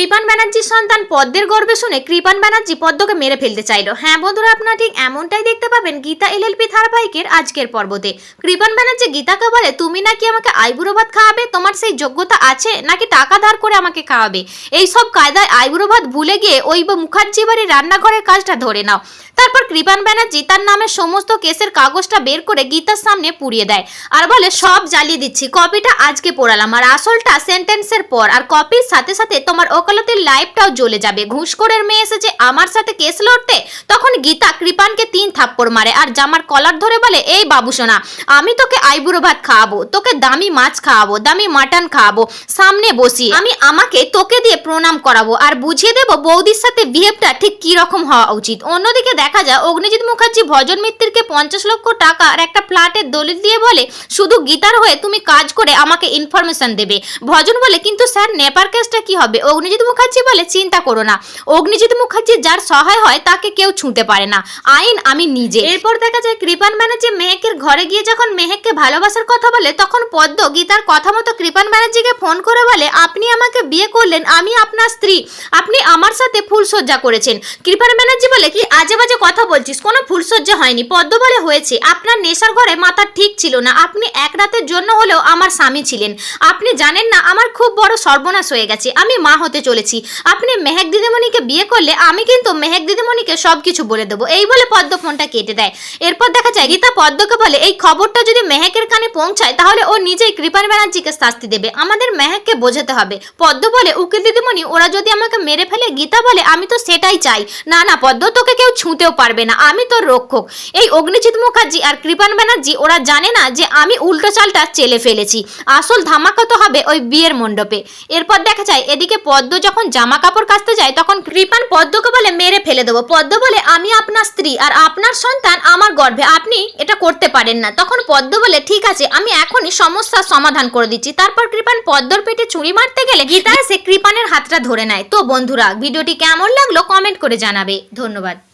কৃপান ব্যানার্জির সন্তান পদ্মের গর্বে শুনে কৃপান ব্যানার্জি পদ্মকে মেরে ফেলতে চাইলো। হ্যাঁ বন্ধুরা, আপনারা ঠিক এমনটাই দেখতে পাবেন গীতা এলএলপি ধারাবাহিকের আজকের পর্বতে। কৃপান ব্যানার্জি গীতাকে বলে, তুমি নাকি আমাকে আইবুড়ো ভাত খাওয়াবে? তোমার সেই যোগ্যতা আছে নাকি টাকা ধার করে আমাকে খাওয়াবে? এই সব কায়দায় আইবুড়ো ভাত ভুলে গিয়ে ওই মুখার্জি বাড়ির রান্নাঘরের কাজটা ধরে নাও। তারপর কৃপান ব্যানার্জি তার নামে সমস্ত কেসের কাগজটা বের করে গীতার সামনে পুড়িয়ে দেয় আর বলে, সব জ্বালিয়ে দিচ্ছি। কপিটা আজকে পড়ালাম। আর আসলটা সেন্টেন্সের পর। আর কপির সাথে সাথে তোমার ওকালতির লাইফটাও জ্বলে যাবে। ঘুষখোরের মেয়ে এসেছে আমার সাথে কেস লড়তে। তখন গীতা কৃপানকে তিন থাপ্পড় মারে আর জামার কলার ধরে বলে, এই বাবু সোনা, আমি তোকে আইবুড়ো ভাত খাওয়াবো, তোকে দামি মাছ খাওয়াবো, দামি মাটন খাওয়াবো, সামনে বসি। আমি আমাকে তোকে দিয়ে প্রণাম করাবো আর বুঝিয়ে দেবো বৌদির সাথে বিহেভটা ঠিক কি রকম হওয়া উচিত। অন্যদিকে দেখা যায়, অগ্নিজিৎ মুখার্জি ভজন মিত্তিরকে পঞ্চাশ লক্ষ টাকা আর একটা ফ্ল্যাটের দলিল দিয়ে বলে, শুধু গীতার হয়ে তুমি কাজ করে আমাকে ইনফরমেশন দেবে। ভজন বলে, কিন্তু স্যার, নেপার কেসটা কি হবে? অগ্নিজিৎ মুখার্জি বলে চিন্তা করো না। অগ্নিজিৎ মুখার্জি যার সহায় হয়, তাকে কেউ ছুঁতে পারে না। আইন আমি নিজে। এরপর দেখা যায়, কৃপান ব্যানার্জি মেহেকের ঘরে গিয়ে যখন মেহেককে ভালোবাসার কথা বলে, তখন পদ্ম গীতার কথা মতো কৃপান ব্যানার্জিকে ফোন করে বলে, আপনি আমাকে বিয়ে করলেন, আমি আপনার স্ত্রী। আপনি আমার সাথে ফুলসজ্জা করেছেন। কৃপান ব্যানার্জি বলে, কি আজে বাজে কথা বলছিস? কোনো ফুলসজ্জা হয়নি। পদ্ম বলে, হয়েছে। আপনার নেশার ঘরে মাথা ঠিক ছিল না। আপনি এক রাতের জন্য হলেও আমার স্বামী ছিলেন। আপনি জানেন না, আমার খুব বড় সর্বনাশ হয়ে গেছে। আমি মা হতে চলেছি। আপনি মেহেক দিদিমণিকে বিয়ে করলে আমি কিন্তু মেহেক দিদিমণিকে সব কিছু বলে দেবো। এই বলে পদ্ম ফোনটা কেটে দেয়। এরপর দেখা যায় গীতা পদ্মকে বলে, এই খবরটা যদি মেহেকের কানে পৌঁছায়, তাহলে ও নিজেই কৃপান ব্যানার্জিকে শাস্তি দেবে। আমাদের মেহেককে বোঝাতে হবে। পদ্ম বলে, উকিল দিদিমণি, ওরা যদি আমাকে মেরে ফেলে, গীতা বলে, আমি তো সেটাই চাই। না না, পদ্ম, তোকে কেউ ছুঁতেও পারবে না। আমি তোর রক্ষক। এই অগ্নিজিৎ মুখার্জি আর কৃপান ব্যানার্জি, ওরা জানে না যে আমি উল্টো চালটা চেলে ফেলেছি। আসল ধামাকা তো হবে ওই বিয়ের মণ্ডপে। এরপর দেখা যায়, এদিকে পদ্ম যখন জামা কাপড় কাচতে যায়, তখন কৃপান পদ্মকে বলে, মেরে ফেলে দেবো। পদ্ম বলে, আমি আপনার স্ত্রী আর আপনার সন্তান আমার গর্ভে। আপনি এটা করতে পারেন না। তখন পদ্ম বলে, ঠিক আছে, আমি এখনই সমস্যার সমাধান করে দিচ্ছি। তারপর কৃপান পদ্মর পেটে চুরি মারতে গেলে গীতা এসে কৃপানের হাতটা ধরে নেয়। তো বন্ধুরা, ভিডিওটি কেমন লাগল কমেন্ট করে জানাবে। ধন্যবাদ।